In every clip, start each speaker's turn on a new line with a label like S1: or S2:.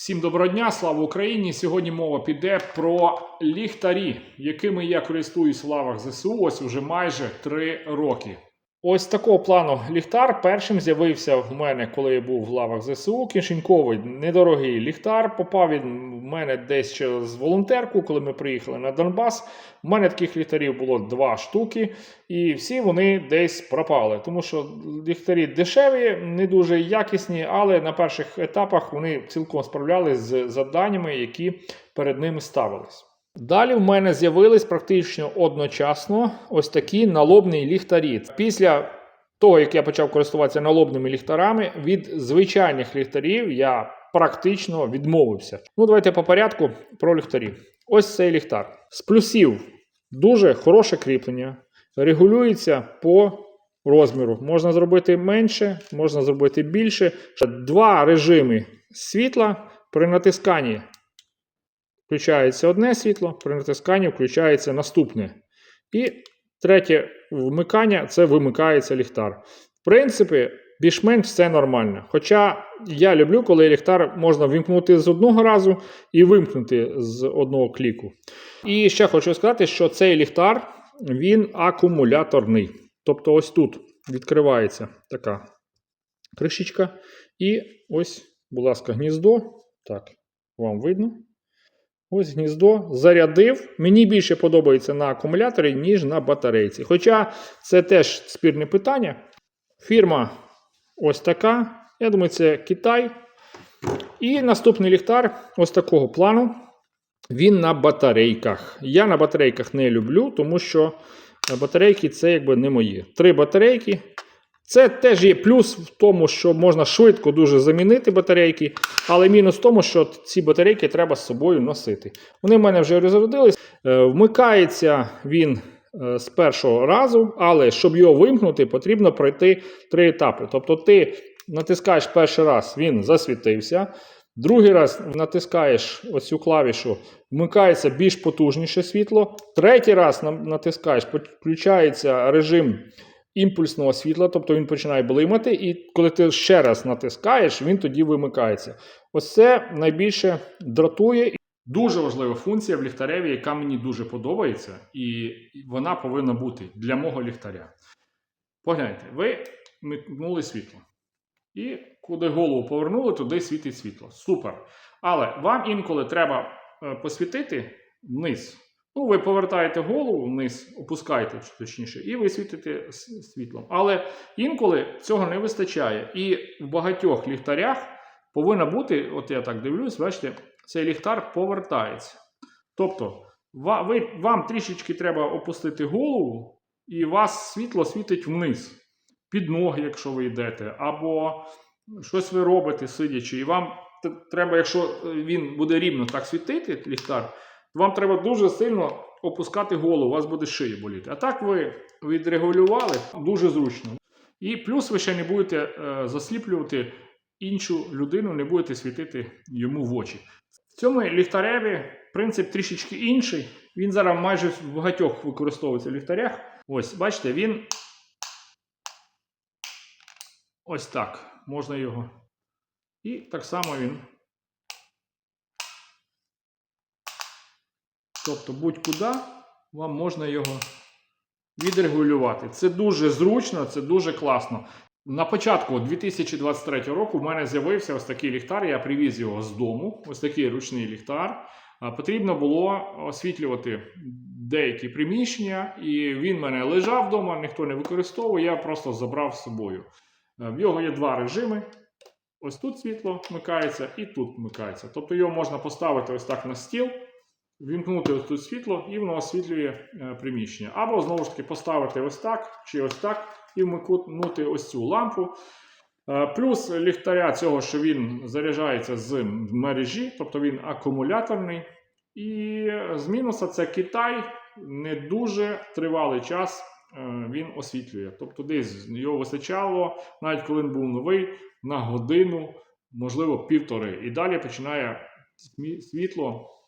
S1: Всім доброго дня, слава Україні! Сьогодні мова піде про ліхтарі, якими я користуюсь в лавах ЗСУ ось уже майже 3 роки. Ось такого плану ліхтар першим з'явився в мене, коли я був в лавах ЗСУ. Кишеньковий недорогий ліхтар. Попав він в мене десь через волонтерку, коли ми приїхали на Донбас. У мене таких ліхтарів було два штуки, і всі вони десь пропали. Тому що ліхтарі дешеві, не дуже якісні, але на перших етапах вони цілком справлялись з завданнями, які перед ними ставились. Далі в мене з'явились практично одночасно ось такі налобні ліхтарі. Після того, як я почав користуватися налобними ліхтарами, від звичайних ліхтарів я практично відмовився. Ну, давайте по порядку про ліхтарі. Ось цей ліхтар. З плюсів дуже хороше кріплення, регулюється по розміру. Можна зробити менше, можна зробити більше. Два режими світла при натисканні включається одне світло, при натисканні включається наступне. І третє вмикання це вимикається ліхтар. В принципі, більш-менш все нормально. Хоча я люблю, коли ліхтар можна вимкнути з одного разу і вимкнути з одного кліку. І ще хочу сказати, що цей ліхтар він акумуляторний. Тобто, ось тут відкривається така кришечка. І ось, будь ласка, гніздо. Так, вам видно. Ось гніздо зарядив. Мені більше подобається на акумуляторі, ніж на батарейці. Хоча це теж спірне питання. Фірма ось така. Я думаю, це Китай. І наступний ліхтар ось такого плану. Він на батарейках. Я на батарейках не люблю, тому що батарейки це якби не мої. Три батарейки. Це теж є плюс в тому, що можна швидко дуже замінити батарейки, але мінус в тому, що ці батарейки треба з собою носити. Вони в мене вже розрядились. Е, Вмикається він е, з першого разу, але щоб його вимкнути, потрібно пройти три етапи. Тобто ти натискаєш перший раз, він засвітився. Другий раз натискаєш оцю клавішу, вмикається більш потужніше світло. Третій раз натискаєш, включається режим імпульсного світла, тобто він починає блимати, і коли ти ще раз натискаєш, він тоді вимикається. Ось це найбільше дратує. Дуже важлива функція в ліхтареві, яка мені дуже подобається, і вона повинна бути для мого ліхтаря. Погляньте, ви микнули світло. І куди голову повернули, туди світить світло. Супер. Але вам інколи треба е, посвітити вниз. Ну, ви повертаєте голову вниз, опускаєте точніше, і ви світите світлом. Але інколи цього не вистачає. І в багатьох ліхтарях повинна бути, от я так дивлюсь, бачите, цей ліхтар повертається. Тобто, вам трішечки треба опустити голову, і вас світло світить вниз, під ноги, якщо ви йдете, або щось ви робите, сидячи, і вам треба, якщо е, він буде рівно так світити, ліхтар, вам треба дуже сильно опускати голову, у вас буде шия боліти. А так ви відрегулювали дуже зручно. І плюс ви ще не будете е, засліплювати іншу людину, не будете світити йому в очі. В цьому ліхтареві принцип трішечки інший. Він зараз майже в багатьох використовується в ліхтарях. Ось, бачите, він ось так. Можна його. І так само він Тобто будь-куди вам можна його відрегулювати. Це дуже зручно, це дуже класно. На початку 2023 року в мене з'явився ось такий ліхтар. Я привіз його з дому. Ось такий ручний ліхтар. Потрібно було освітлювати деякі приміщення, і він в мене лежав вдома, ніхто не використовував, я просто забрав з собою. В нього є два режими. Ось тут світло вмикається і тут вмикається. Тобто його можна поставити ось так на стіл, вімкнути ось тут світло, і воно освітлює е, приміщення. Або знову ж таки поставити ось так чи ось так і вмикнути ось цю лампу. Е, Плюс ліхтаря цього, що він заряджається з мережі, тобто він акумуляторний. І з мінуса це Китай не дуже тривалий час е, він освітлює. Тобто десь його вистачало, навіть коли він був новий, на годину, можливо, півтори. І далі починає світло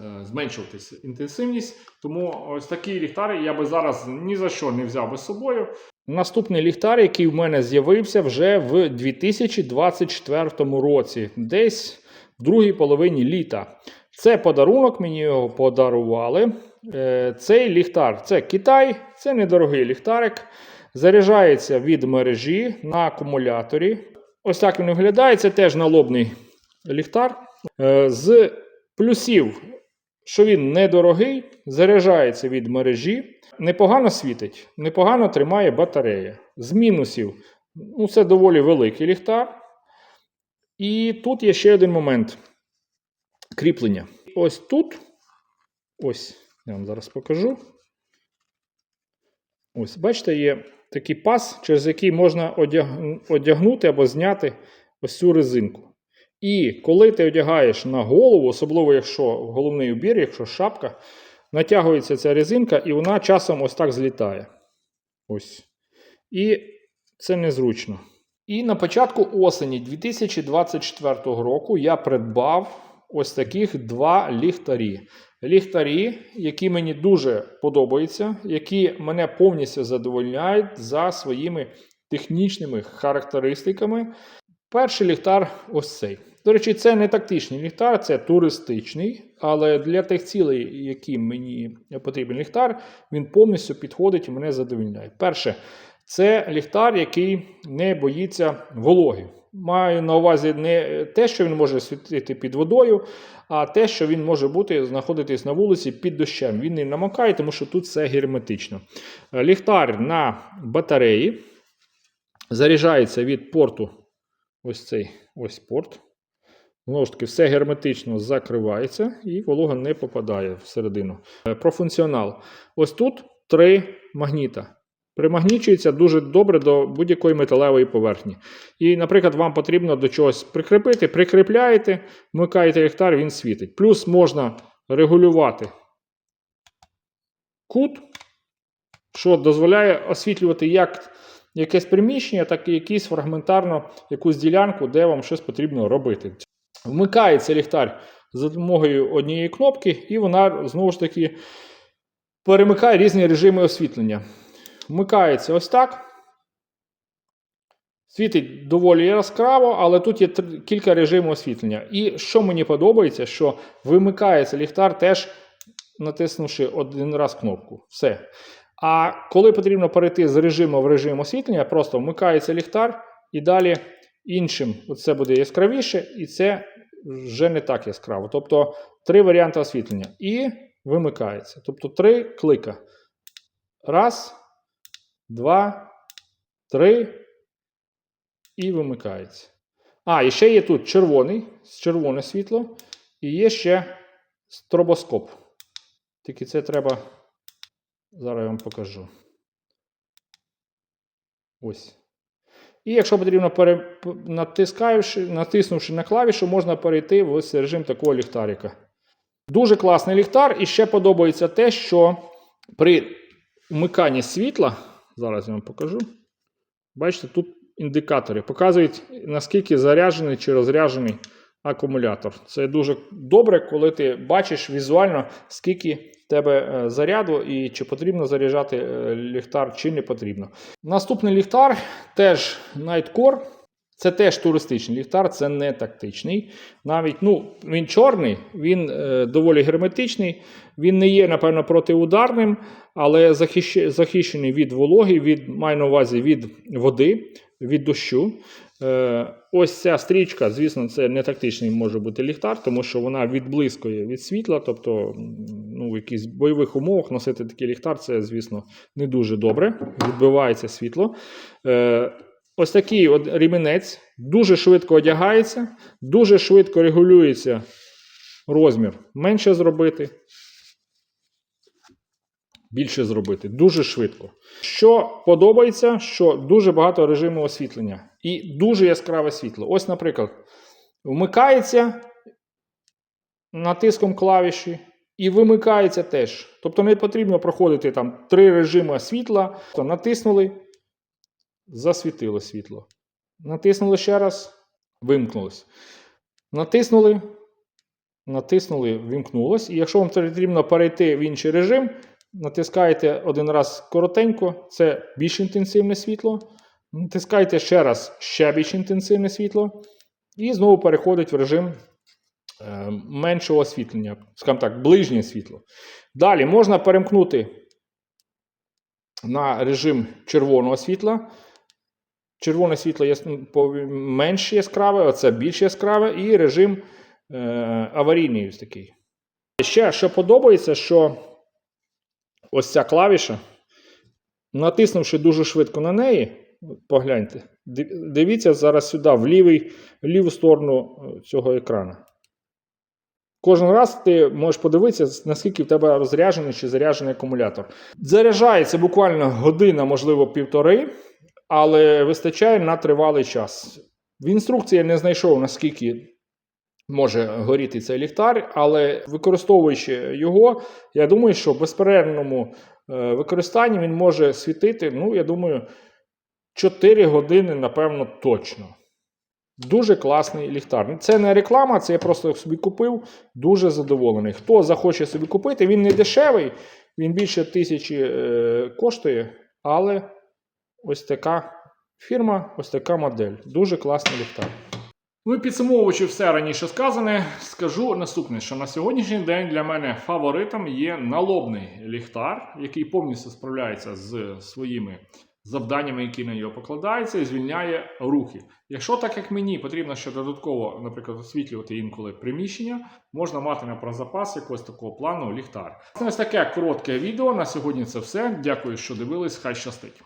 S1: е, зменшуватися інтенсивність. Тому ось такі ліхтари я би зараз ні за що не взяв би з собою. Наступний ліхтар, який в мене з'явився вже в 2024 році. Десь в другій половині літа. Це подарунок, мені його подарували. Е, Цей ліхтар це Китай, це недорогий ліхтарик. Заряджається від мережі на акумуляторі. Ось так він виглядає. Це теж налобний ліхтар. Е, З плюсів, що він недорогий, заряджається від мережі, непогано світить, непогано тримає батарея. З мінусів, ну це доволі великий ліхтар. І тут є ще один момент кріплення. Ось тут, ось, я вам зараз покажу. Ось, бачите, є такий пас, через який можна одяг- одягнути або зняти ось цю резинку. І коли ти одягаєш на голову, особливо якщо головний убір, якщо шапка, натягується ця резинка, і вона часом ось так злітає. Ось. І це незручно. І на початку осені 2024 року я придбав ось таких два ліхтарі. Ліхтарі, які мені дуже подобаються, які мене повністю задовольняють за своїми технічними характеристиками. Перший ліхтар ось цей. До речі, це не тактичний ліхтар, це туристичний, але для тих цілей, які мені потрібен ліхтар, він повністю підходить і мене задовольняє. Перше, це ліхтар, який не боїться вологи. Маю на увазі не те, що він може світити під водою, а те, що він може бути знаходитись на вулиці під дощем. Він не намокає, тому що тут все герметично. Ліхтар на батареї заряджається від порту. Ось цей ось порт. Знову ж таки, все герметично закривається і волога не попадає всередину. Е, Про функціонал. Ось тут три магніта. Примагнічується дуже добре до будь-якої металевої поверхні. І, наприклад, вам потрібно до чогось прикріпити, прикріпляєте, вмикаєте ліхтар, він світить. Плюс можна регулювати кут, що дозволяє освітлювати як якесь приміщення, так і якийсь фрагментарно якусь ділянку, де вам щось потрібно робити. Вмикається ліхтар за допомогою однієї кнопки, і вона знову ж таки перемикає різні режими освітлення. Вмикається ось так. Світить доволі яскраво, але тут є кілька режимів освітлення. І що мені подобається, що вимикається ліхтар теж натиснувши один раз кнопку. Все. А коли потрібно перейти з режиму в режим освітлення, просто вмикається ліхтар і далі іншим це буде яскравіше, і це вже не так яскраво. Тобто три варіанти освітлення. І вимикається. Тобто три клика. Раз, два, три. І вимикається. А, і ще є тут червоний, червоне світло, і є ще стробоскоп. Тільки це треба. Зараз я вам покажу. Ось. І якщо потрібно, натискаючи, натиснувши на клавішу, можна перейти в ось режим такого ліхтарика. Дуже класний ліхтар. І ще подобається те, що при вмиканні світла, зараз я вам покажу. Бачите, тут індикатори показують, наскільки заряджений чи розряджений акумулятор. Це дуже добре, коли ти бачиш візуально, скільки тебе е, заряду і чи потрібно заряджати е, ліхтар, чи не потрібно. Наступний ліхтар теж Nightcore. Це теж туристичний ліхтар, це не тактичний. Навіть ну, він чорний, він е, доволі герметичний. Він не є, напевно, протиударним, але захищ... захищений від вологи, від, маю на увазі від води, від дощу. Е, ось ця стрічка, звісно, це не тактичний може бути ліхтар, тому що вона відблискує від світла. Тобто, ну, в якихось бойових умовах носити такий ліхтар, це, звісно, не дуже добре. Відбивається світло. Е, ось такий от ремінець дуже швидко одягається, дуже швидко регулюється розмір. Менше зробити, більше зробити. Дуже швидко. Що подобається, що дуже багато режимів освітлення і дуже яскраве світло. Ось, наприклад, вмикається натиском клавіші і вимикається теж. Тобто не потрібно проходити там три режими світла. То натиснули, засвітило світло. Натиснули ще раз, вимкнулось. Натиснули, натиснули, вимкнулось. І якщо вам потрібно перейти в інший режим, натискаєте один раз коротенько, це більш інтенсивне світло. Натискаєте ще раз ще більш інтенсивне світло. І знову переходить в режим е, меншого освітлення, скажімо так, ближнє світло. Далі можна перемкнути на режим червоного світла. Червоне світло є менш яскраве, оце більш яскраве, і режим е, аварійний ось такий. Ще що подобається, що ось ця клавіша, натиснувши дуже швидко на неї, погляньте, дивіться зараз сюди, в, лівий, в ліву сторону е, цього екрана. Кожен раз ти можеш подивитися, наскільки в тебе розряджений чи заряджений акумулятор. Заряджається буквально година, можливо, півтори, але вистачає на тривалий час. В інструкції я не знайшов, наскільки може горіти цей ліхтар, але використовуючи його, я думаю, що в безперервному е, використанні він може світити, ну, я думаю, 4 години, напевно, точно. Дуже класний ліхтар. Це не реклама, це я просто собі купив. Дуже задоволений. Хто захоче собі купити, він не дешевий, він більше тисячі е, коштує, але ось така фірма, ось така модель. Дуже класний ліхтар. Ну і підсумовуючи все раніше сказане, скажу наступне, що на сьогоднішній день для мене фаворитом є налобний ліхтар, який повністю справляється з своїми завданнями, які на нього покладаються, і звільняє рухи. Якщо так як мені потрібно ще додатково, наприклад, освітлювати інколи приміщення, можна мати на про запас якогось такого плану ліхтар. Ось таке коротке відео. На сьогодні це все. Дякую, що дивились. Хай щастить.